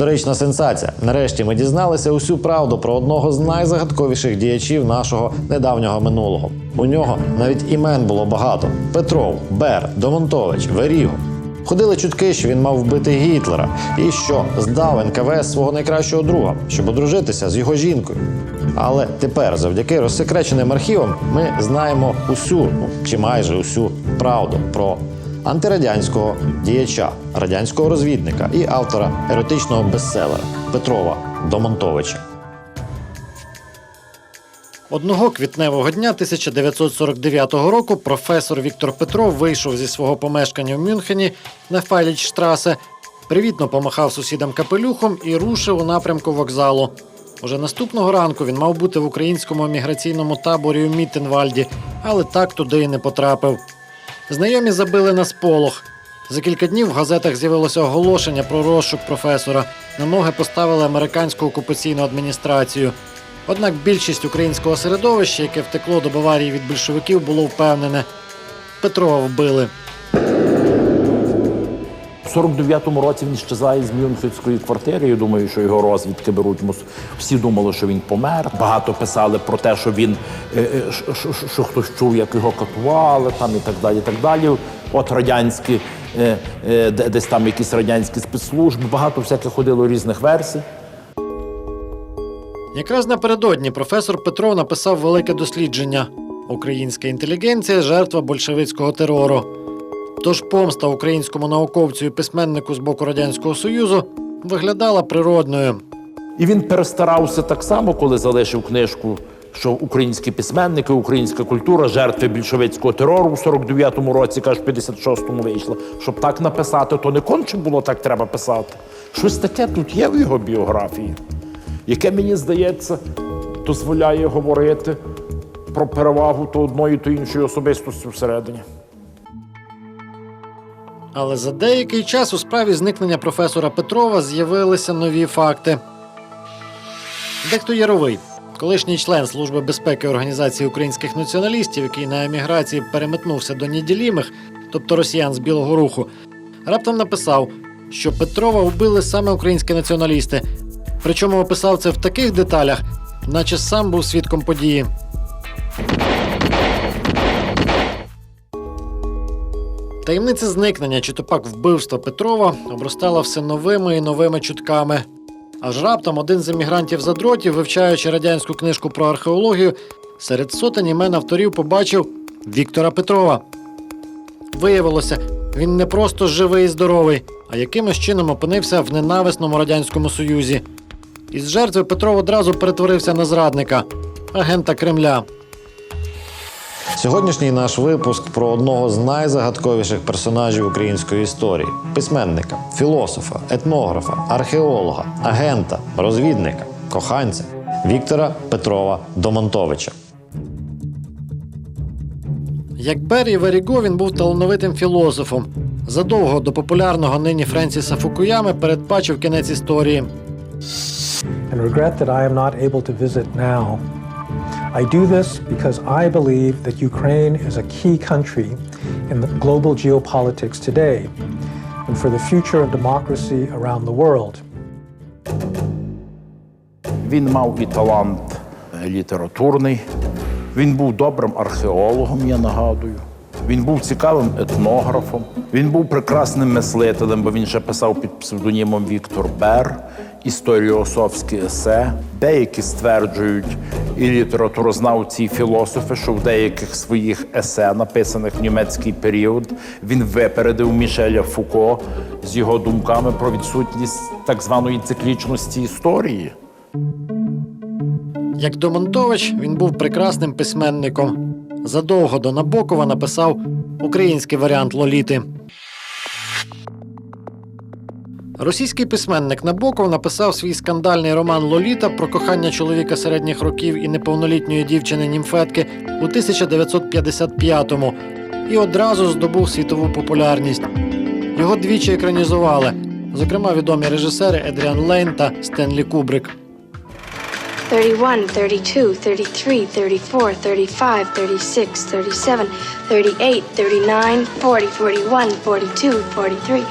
Історична сенсація. Нарешті ми дізналися усю правду про одного з найзагадковіших діячів нашого недавнього минулого. У нього навіть імен було багато: Петров, Бер, Домонтович, Веріго. Ходили чутки, що він мав вбити Гітлера, і що здав НКВС свого найкращого друга, щоб одружитися з його жінкою. Але тепер, завдяки розсекреченим архівам, ми знаємо усю, чи майже усю правду про антирадянського діяча, радянського розвідника і автора еротичного бестселера Петрова Домонтовича. Одного квітневого дня 1949 року професор Віктор Петров вийшов зі свого помешкання в Мюнхені на Файлічштрасе, привітно помахав сусідам капелюхом і рушив у напрямку вокзалу. Уже наступного ранку він мав бути в українському еміграційному таборі у Міттенвальді, але так туди і не потрапив. Знайомі забили на сполох. За кілька днів в газетах з'явилося оголошення про розшук професора. На ноги поставили американську окупаційну адміністрацію. Однак більшість українського середовища, яке втекло до Баварії від більшовиків, було впевнене. Петрова вбили. В 49-му році він щезає з Мюнхенської квартири. Я думаю, що його розвідки беруть. Всі думали, що він помер. Багато писали про те, що він е, е, що, що, що хтось чув, як його катували, там і так далі. І так далі. От радянські, е, де- десь там якісь радянські спецслужби. Багато всяких ходило різних версій. Якраз напередодні професор Петров написав велике дослідження Українська інтелігенція жертва большевицького терору. Тож помста українському науковцю і письменнику з боку Радянського Союзу виглядала природною. І він перестарався так само, коли залишив книжку, що українські письменники, українська культура, жертви більшовицького терору в 49-му році, каже, в 56-му вийшла. Щоб так написати, то не конче було так треба писати. Щось таке тут є в його біографії, яке мені здається, дозволяє говорити про перевагу то одної, то іншої особистості всередині. Але за деякий час у справі зникнення професора Петрова з'явилися нові факти. Дехто Яровий, колишній член Служби безпеки Організації українських націоналістів, який на еміграції переметнувся до неділімих, тобто росіян з Білого Руху, раптом написав, що Петрова вбили саме українські націоналісти. Причому описав це в таких деталях, наче сам був свідком події. Таємниця зникнення чи то пак вбивства Петрова обростала все новими і новими чутками. Аж раптом один з емігрантів задротів, вивчаючи радянську книжку про археологію, серед сотень імен авторів побачив Віктора Петрова. Виявилося, він не просто живий і здоровий, а якимось чином опинився в ненависному радянському союзі. Із жертви Петров одразу перетворився на зрадника, агента Кремля. Сьогоднішній наш випуск про одного з найзагадковіших персонажів української історії письменника, філософа, етнографа, археолога, агента, розвідника, коханця Віктора Петрова Домонтовича. Як Беррі Веріго він був талановитим філософом. Задовго до популярного нині Френсіса Фукуями передбачив кінець історії. and regret that I am not able to visit now. I do this because I believe that Ukraine is a key country in the global geopolitics today and for the future of democracy around the world. Він мав і талант е, літературний. Він був добрим археологом, я нагадую. Він був цікавим етнографом. Він був прекрасним мислителем, бо він ще писав під псевдонімом Віктор Бер, історіософські есе. Деякі стверджують, і літературознавці, і філософи, що в деяких своїх есе, написаних в німецький період, він випередив Мішеля Фуко з його думками про відсутність так званої циклічності історії. Як Домонтович, він був прекрасним письменником. Задовго до Набокова написав український варіант Лоліти. Російський письменник Набоков написав свій скандальний роман Лоліта про кохання чоловіка середніх років і неповнолітньої дівчини німфетки у 1955-му і одразу здобув світову популярність. Його двічі екранізували, зокрема відомі режисери Едріан Лейн та Стенлі Кубрик. 31, 32, 33, 34, 35, 36, 37, 38, 39, 40, 41, 42, 43,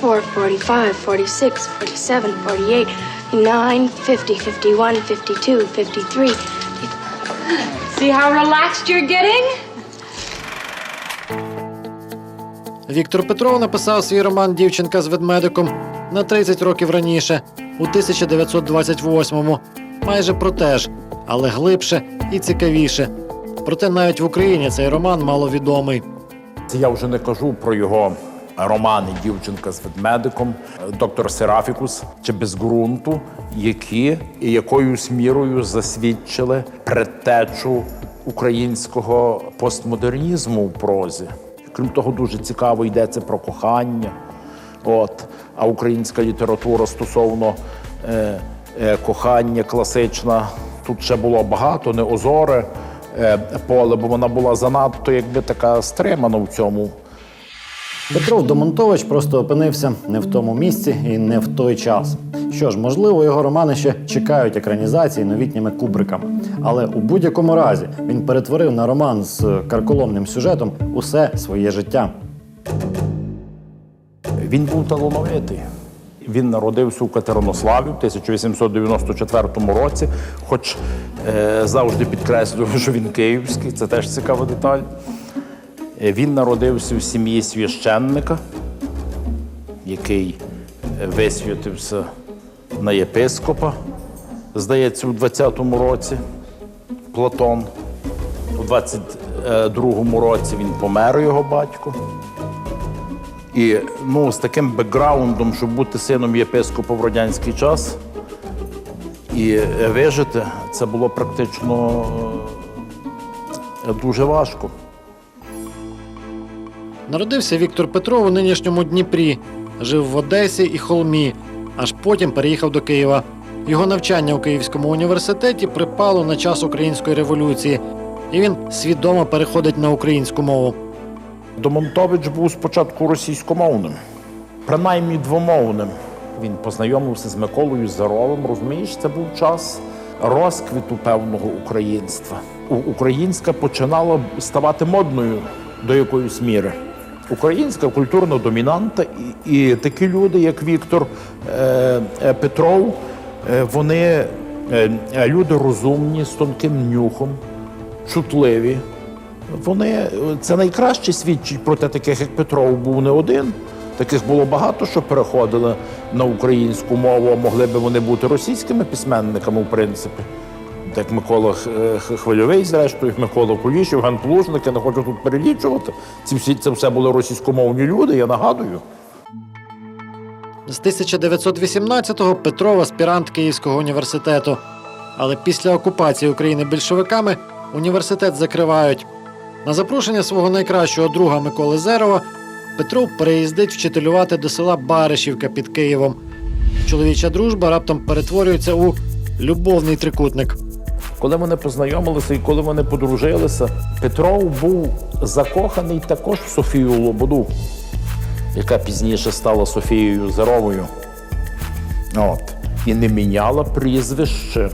44, 45, 46, 47, 48, 49, 50, 51, 52, 53. See how relaxed you're getting? Віктор Петров написав свій роман Дівчинка з ведмедиком на 30 років раніше, у 1928-му. Майже про те ж, але глибше і цікавіше. Проте навіть в Україні цей роман маловідомий. Я вже не кажу про його романи Дівчинка з ведмедиком, доктор Серафікус чи без ґрунту, які якоюсь мірою засвідчили предтечу українського постмодернізму в прозі. Крім того, дуже цікаво йдеться про кохання. От, а українська література стосовно е, е, кохання класична, тут ще було багато, не озоре е, поле, бо вона була занадто якби така стримана в цьому. Петров Домонтович просто опинився не в тому місці і не в той час. Що ж, можливо, його романи ще чекають екранізації новітніми кубриками. Але у будь-якому разі він перетворив на роман з карколомним сюжетом усе своє життя. Він був талановитий. Він народився у Катеринославі в 1894 році, хоч е, завжди підкреслював, що він київський, це теж цікава деталь. Е, Він народився в сім'ї священника, який е, висвятився на єпископа, здається, у 20-му році Платон. У 22-му році він помер його батько. І ну, з таким бекграундом, щоб бути сином єпископа в радянський час і е, вижити, це було практично е, дуже важко. Народився Віктор Петров у нинішньому Дніпрі, жив в Одесі і Холмі, аж потім переїхав до Києва. Його навчання у Київському університеті припало на час української революції, і він свідомо переходить на українську мову. Домонтович був спочатку російськомовним, принаймні двомовним. Він познайомився з Миколою Заровим. Розумієш, це був час розквіту певного українства. Українська починала ставати модною до якоїсь міри. Українська культурна домінанта, і, і такі люди, як Віктор е, е, Петров, е, вони е, е, люди розумні, з тонким нюхом, чутливі. Вони це найкраще свідчить про те, таких як Петров був не один. Таких було багато, що переходили на українську мову, а могли би вони бути російськими письменниками, в принципі. Так Микола Х- Хвильовий, зрештою, Микола Куліш, Євген Плужник, я не хочу тут перелічувати. Ці всі це все були російськомовні люди, я нагадую. З 1918-го Петров аспірант Київського університету. Але після окупації України більшовиками університет закривають. На запрошення свого найкращого друга Миколи Зерова Петров переїздить вчителювати до села Баришівка під Києвом. Чоловіча дружба раптом перетворюється у любовний трикутник. Коли вони познайомилися і коли вони подружилися, Петров був закоханий також в Софію Лободу, яка пізніше стала Софією Зеровою. От. І не міняла прізвище,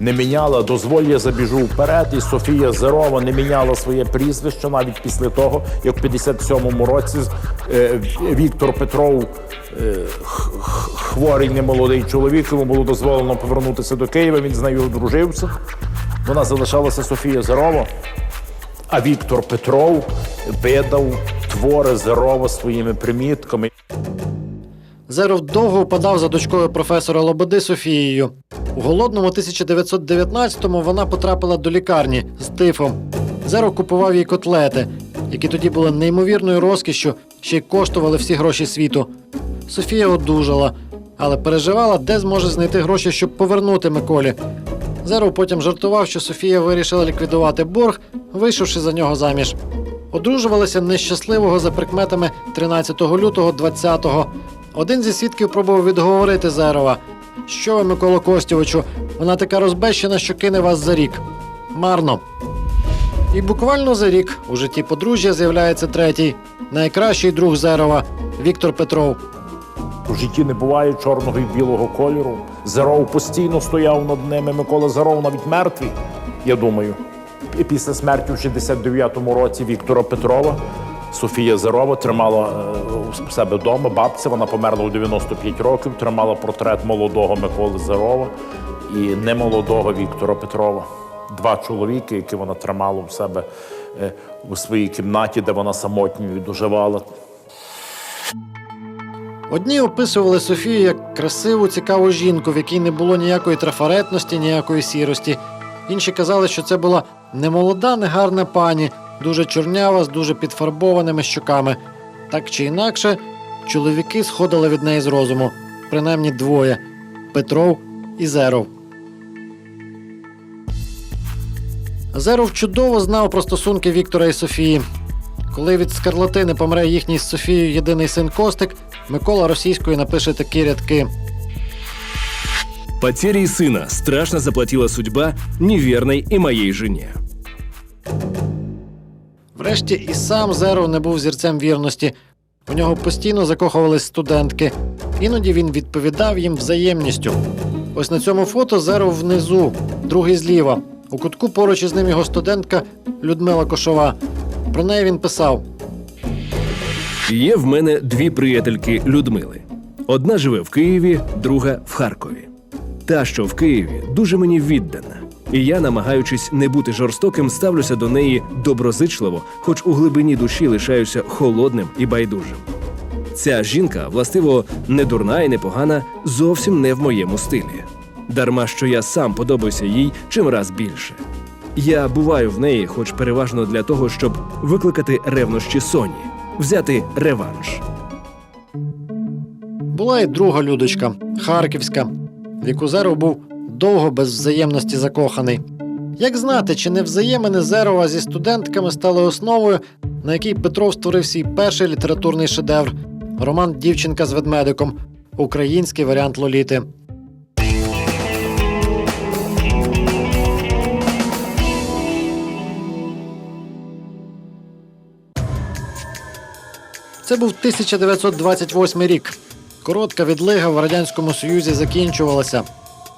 не міняла, дозволь, я забіжу вперед, і Софія Зерова не міняла своє прізвище навіть після того, як в 57-му році е, Віктор Петров, е, хворий немолодий чоловік, йому було дозволено повернутися до Києва, він з нею одружився. Вона залишалася Софія Зерова. А Віктор Петров видав твори Зерова своїми примітками. Зеров довго впадав за дочкою професора Лободи Софією. У голодному 1919-му вона потрапила до лікарні з тифом. Зеров купував їй котлети, які тоді були неймовірною розкішшю, ще й коштували всі гроші світу. Софія одужала, але переживала, де зможе знайти гроші, щоб повернути Миколі. Зеров потім жартував, що Софія вирішила ліквідувати борг, вийшовши за нього заміж. Одружувалися нещасливого за прикметами 13 лютого 20-го. Один зі свідків пробував відговорити Зерова. Що ви, Миколо Костєвичу, вона така розбещена, що кине вас за рік. Марно. І буквально за рік у житті подружжя з'являється третій, найкращий друг Зерова Віктор Петров. У житті не буває чорного і білого кольору. Зеров постійно стояв над ними. Микола Зеров навіть мертвий, я думаю. І після смерті в 69-му році Віктора Петрова Софія Зерова тримала е, у себе вдома. Бабця вона померла у 95 років, тримала портрет молодого Миколи Зерова і немолодого Віктора Петрова. Два чоловіки, які вона тримала у себе е, у своїй кімнаті, де вона самотньою доживала. Одні описували Софію як красиву, цікаву жінку, в якій не було ніякої трафаретності, ніякої сірості. Інші казали, що це була немолода, негарна пані, дуже чорнява, з дуже підфарбованими щоками. Так чи інакше, чоловіки сходили від неї з розуму, принаймні двоє Петров і Зеров. Зеров чудово знав про стосунки Віктора і Софії. Коли від скарлатини помре їхній з Софією єдиний син Костик, Микола російською напише такі рядки. Потерей сына страшно заплатила судьба неверной и моей жене. Врешті і сам Зеров не був зірцем вірності. У нього постійно закохувались студентки. Іноді він відповідав їм взаємністю. Ось на цьому фото Зеров внизу, другий зліва. У кутку поруч із ним його студентка Людмила Кошова. Про неї він писав: Є в мене дві приятельки Людмили. Одна живе в Києві, друга в Харкові. Та, що в Києві, дуже мені віддана. І я, намагаючись не бути жорстоким, ставлюся до неї доброзичливо, хоч у глибині душі лишаюся холодним і байдужим. Ця жінка, властиво, не дурна і не погана, зовсім не в моєму стилі. Дарма що я сам подобаюся їй чим раз більше. Я буваю в неї, хоч переважно для того, щоб викликати ревнощі Соні, взяти реванш. була і друга людочка, харківська, в яку Зеров був довго без взаємності закоханий. Як знати, чи не взаємини Зерова зі студентками стали основою, на якій Петров створив свій перший літературний шедевр роман Дівчинка з ведмедиком, український варіант Лоліти. Це був 1928 рік. Коротка відлига в Радянському Союзі закінчувалася.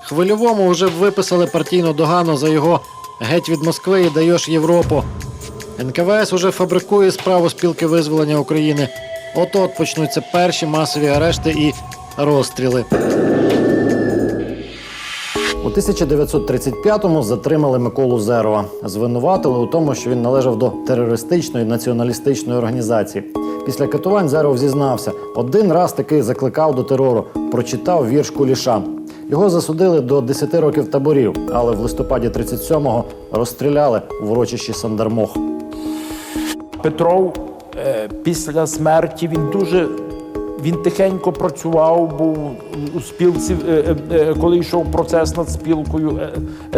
Хвильовому вже виписали партійну догану за його геть від Москви і даєш Європу. НКВС уже фабрикує справу спілки визволення України. От-от почнуться перші масові арешти і розстріли. У 1935-му затримали Миколу Зерова. Звинуватили у тому, що він належав до терористичної націоналістичної організації. Після катувань Зеров зізнався, один раз таки закликав до терору, прочитав вірш Куліша. Його засудили до 10 років таборів, але в листопаді 37-го розстріляли в урочищі Сандармох. Петров е, після смерті він дуже він тихенько працював, був у спілці, е, е, коли йшов процес над спілкою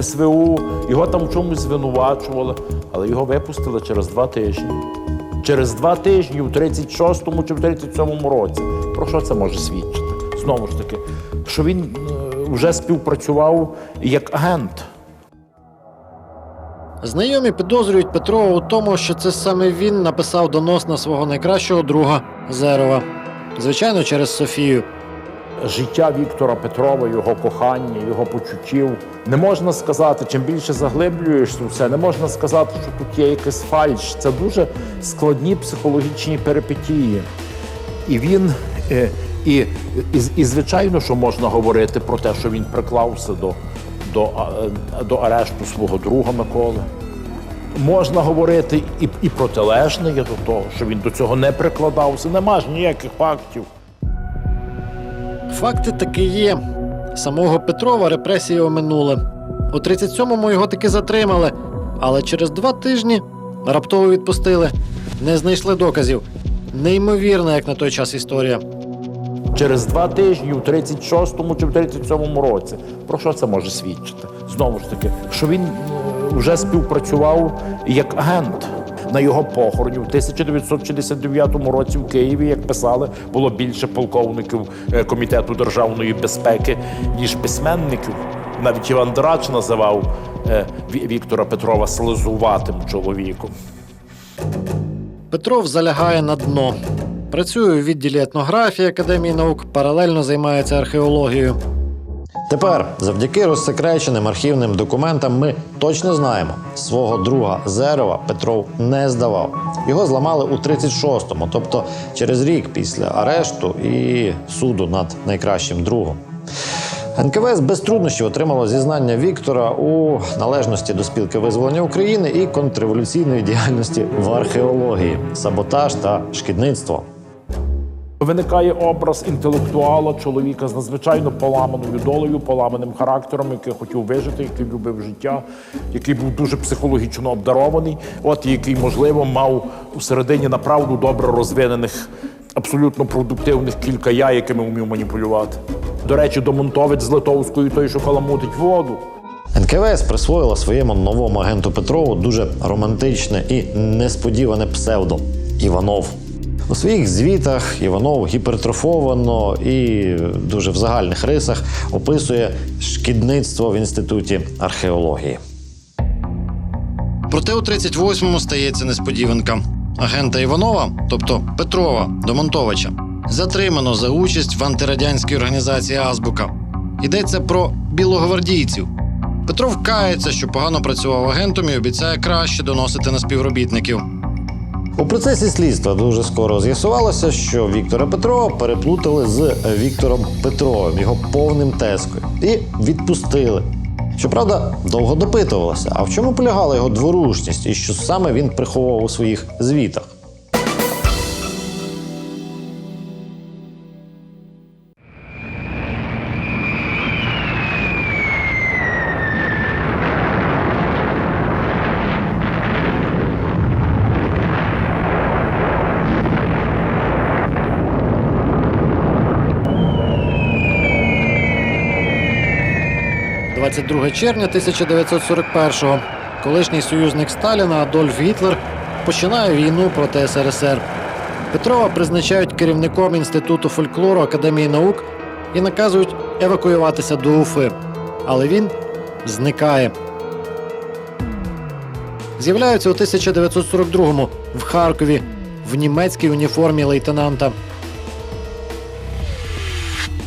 СВУ. Його там в чомусь звинувачували, але його випустили через два тижні. Через два тижні, у 36-му чи в 37-му році. Про що це може свідчити? Знову ж таки, що він вже співпрацював як агент. Знайомі підозрюють Петрова у тому, що це саме він написав донос на свого найкращого друга Зерова. Звичайно, через Софію. життя Віктора Петрова, його кохання, його почуттів. Не можна сказати, чим більше заглиблюєшся у це, не можна сказати, що тут є якийсь фальш. Це дуже складні психологічні перипетії. І він, е, і, і, і звичайно, що можна говорити про те, що він приклався до, до, до арешту свого друга Миколи. Можна говорити і, і протилежне є до того, що він до цього не прикладався. Нема ж ніяких фактів. Факти таки є. Самого Петрова репресії оминули. У 37-му його таки затримали, але через два тижні раптово відпустили. Не знайшли доказів. Неймовірна, як на той час історія. Через два тижні, у 36-му чи в 37-му році. Про що це може свідчити? Знову ж таки, що він е, вже співпрацював як агент. На його похороні в 1969 році в Києві, як писали, було більше полковників е, комітету державної безпеки, ніж письменників. Навіть Іван Драч називав е, Віктора Петрова слезуватим чоловіком. Петров залягає на дно. Працює у відділі етнографії Академії наук, паралельно займається археологією. Тепер, завдяки розсекреченим архівним документам, ми точно знаємо, свого друга Зерова Петров не здавав. Його зламали у 36-му, тобто через рік після арешту і суду над найкращим другом. НКВС без труднощів отримало зізнання Віктора у належності до спілки визволення України і контрреволюційної діяльності в археології, саботаж та шкідництво. Виникає образ інтелектуала, чоловіка з надзвичайно поламаною долею, поламаним характером, який хотів вижити, який любив життя, який був дуже психологічно обдарований, от який, можливо, мав у середині направду добре розвинених, абсолютно продуктивних кілька я, якими вмів маніпулювати. До речі, домонтовець з Литовської, той, що каламутить воду. НКВС присвоїла своєму новому агенту Петрову дуже романтичне і несподіване псевдо Іванов. У своїх звітах Іванов гіпертрофовано і дуже в загальних рисах описує шкідництво в інституті археології. Проте у 38-му стається несподіванка. Агента Іванова, тобто Петрова Домонтовича, затримано за участь в антирадянській організації Азбука. Йдеться про білогвардійців. Петров кається, що погано працював агентом і обіцяє краще доносити на співробітників. У процесі слідства дуже скоро з'ясувалося, що Віктора Петрова переплутали з Віктором Петровим, його повним тескою, і відпустили. Щоправда, довго допитувалося, а в чому полягала його дворушність і що саме він приховував у своїх звітах. – 22 червня 1941-го колишній союзник Сталіна Адольф Гітлер починає війну проти СРСР. Петрова призначають керівником Інституту фольклору Академії наук і наказують евакуюватися до Уфи. Але він зникає. З'являється у 1942-му в Харкові в німецькій уніформі лейтенанта.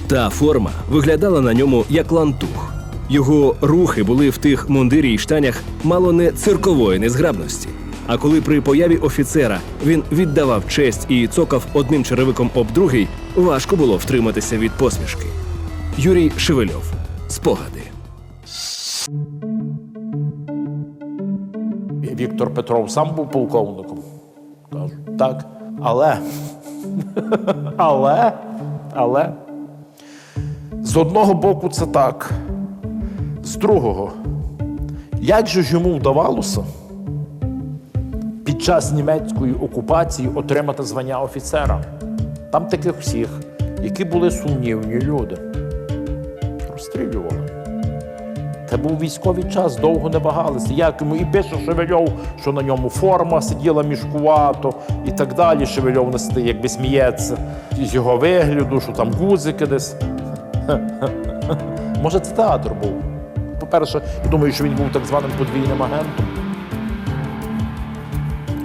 Та форма виглядала на ньому як лантух. Його рухи були в тих мундирі й штанях мало не циркової незграбності. А коли при появі офіцера він віддавав честь і цокав одним черевиком об другий, важко було втриматися від посмішки. Юрій Шевельов. Спогади. Віктор Петров сам був полковником. Кажу, так. Але. але. Але. З одного боку, це так. З другого, як же ж йому вдавалося під час німецької окупації отримати звання офіцера? Там таких всіх, які були сумнівні люди. Розстрілювали. Це був військовий час, довго не вагалися. Як йому і пише Шевельов, що на ньому форма сиділа мішкувато і так далі. Шевельов не сидить, якби сміється з його вигляду, що там гузики десь. Може, це театр був. По-перше, я думаю, що він був так званим подвійним агентом.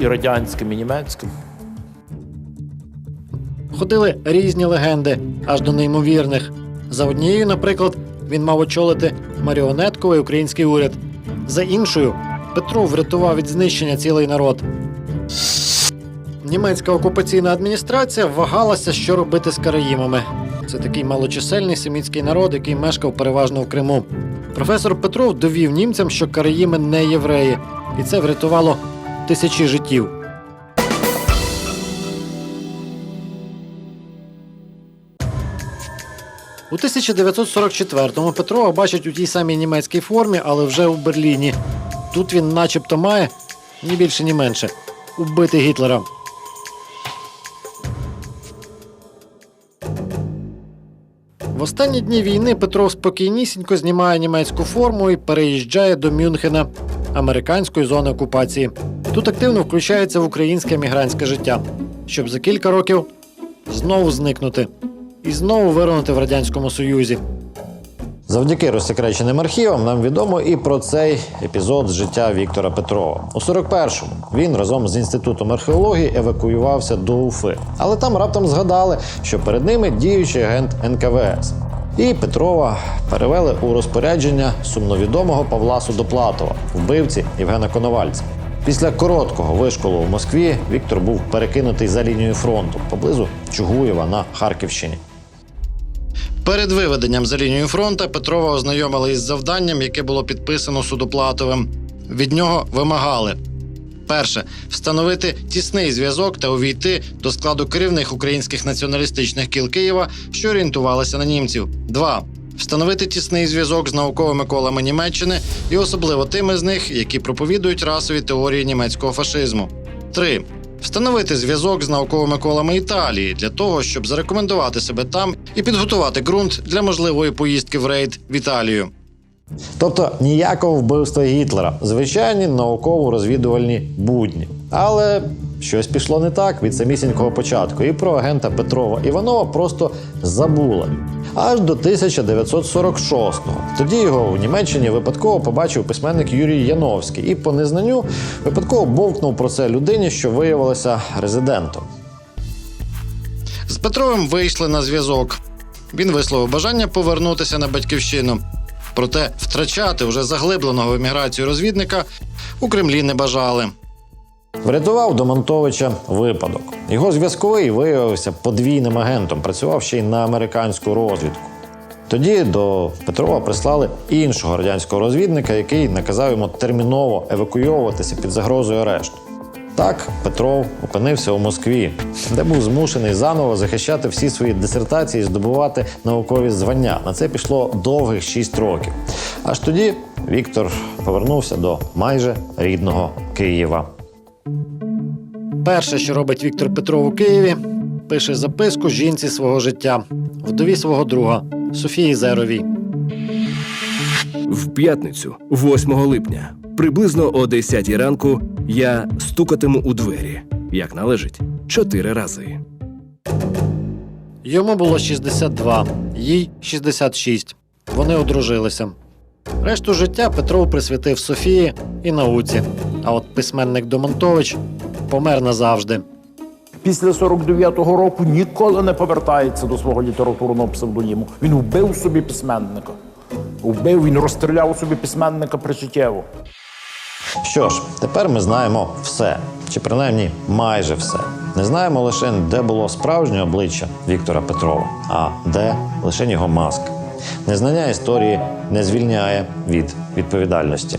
І радянським, і німецьким. Ходили різні легенди, аж до неймовірних. За однією, наприклад, він мав очолити маріонетковий український уряд. За іншою, Петров врятував від знищення цілий народ. Німецька окупаційна адміністрація вагалася, що робити з караїмами. Це такий малочисельний семітський народ, який мешкав переважно в Криму. Професор Петров довів німцям, що караїми не євреї, і це врятувало тисячі життів. У 1944-му Петрова бачать у тій самій німецькій формі, але вже у Берліні. Тут він начебто має ні більше, ні менше убити Гітлера. В останні дні війни Петров спокійнісінько знімає німецьку форму і переїжджає до Мюнхена, американської зони окупації. Тут активно включається в українське мігрантське життя, щоб за кілька років знову зникнути і знову вирунути в радянському союзі. Завдяки розсекреченим архівам нам відомо і про цей епізод з життя Віктора Петрова. У 41-му він разом з інститутом археології евакуювався до Уфи, але там раптом згадали, що перед ними діючий агент НКВС. І Петрова перевели у розпорядження сумновідомого Павла Судоплатова, вбивці Євгена Коновальця. Після короткого вишколу в Москві Віктор був перекинутий за лінією фронту поблизу Чугуєва на Харківщині. Перед виведенням за лінію фронту Петрова ознайомили із завданням, яке було підписано Судоплатовим. Від нього вимагали перше встановити тісний зв'язок та увійти до складу керівних українських націоналістичних кіл Києва, що орієнтувалися на німців. Два встановити тісний зв'язок з науковими колами Німеччини і особливо тими з них, які проповідують расові теорії німецького фашизму. 3. Встановити зв'язок з науковими колами Італії для того, щоб зарекомендувати себе там і підготувати ґрунт для можливої поїздки в рейд в Італію. Тобто ніякого вбивства Гітлера, звичайні науково-розвідувальні будні. Але щось пішло не так від самісінького початку, і про агента Петрова Іванова просто забули. Аж до 1946-го. Тоді його в Німеччині випадково побачив письменник Юрій Яновський і по незнанню випадково бовкнув про це людині, що виявилася резидентом. З Петровим вийшли на зв'язок. Він висловив бажання повернутися на батьківщину. Проте втрачати вже заглибленого в еміграцію розвідника у Кремлі не бажали. Врятував Домонтовича випадок. Його зв'язковий виявився подвійним агентом, працював ще й на американську розвідку. Тоді до Петрова прислали іншого радянського розвідника, який наказав йому терміново евакуйовуватися під загрозою арешту. Так Петров опинився у Москві, де був змушений заново захищати всі свої дисертації і здобувати наукові звання. На це пішло довгих шість років. Аж тоді Віктор повернувся до майже рідного Києва. Перше, що робить Віктор Петров у Києві, пише записку жінці свого життя, вдові свого друга Софії Зеровій. В п'ятницю, 8 липня, приблизно о 10 ранку, я стукатиму у двері, як належить, чотири рази. Йому було 62, їй 66. Вони одружилися. Решту життя Петров присвятив Софії і науці. А от письменник Домонтович помер назавжди. Після 49-го року ніколи не повертається до свого літературного псевдоніму. Він вбив собі письменника. Вбив, він розстріляв собі письменника причуттєво. Що ж, тепер ми знаємо все, чи принаймні майже все. Не знаємо лише, де було справжнє обличчя Віктора Петрова, а де лише його маска. Незнання історії не звільняє від відповідальності.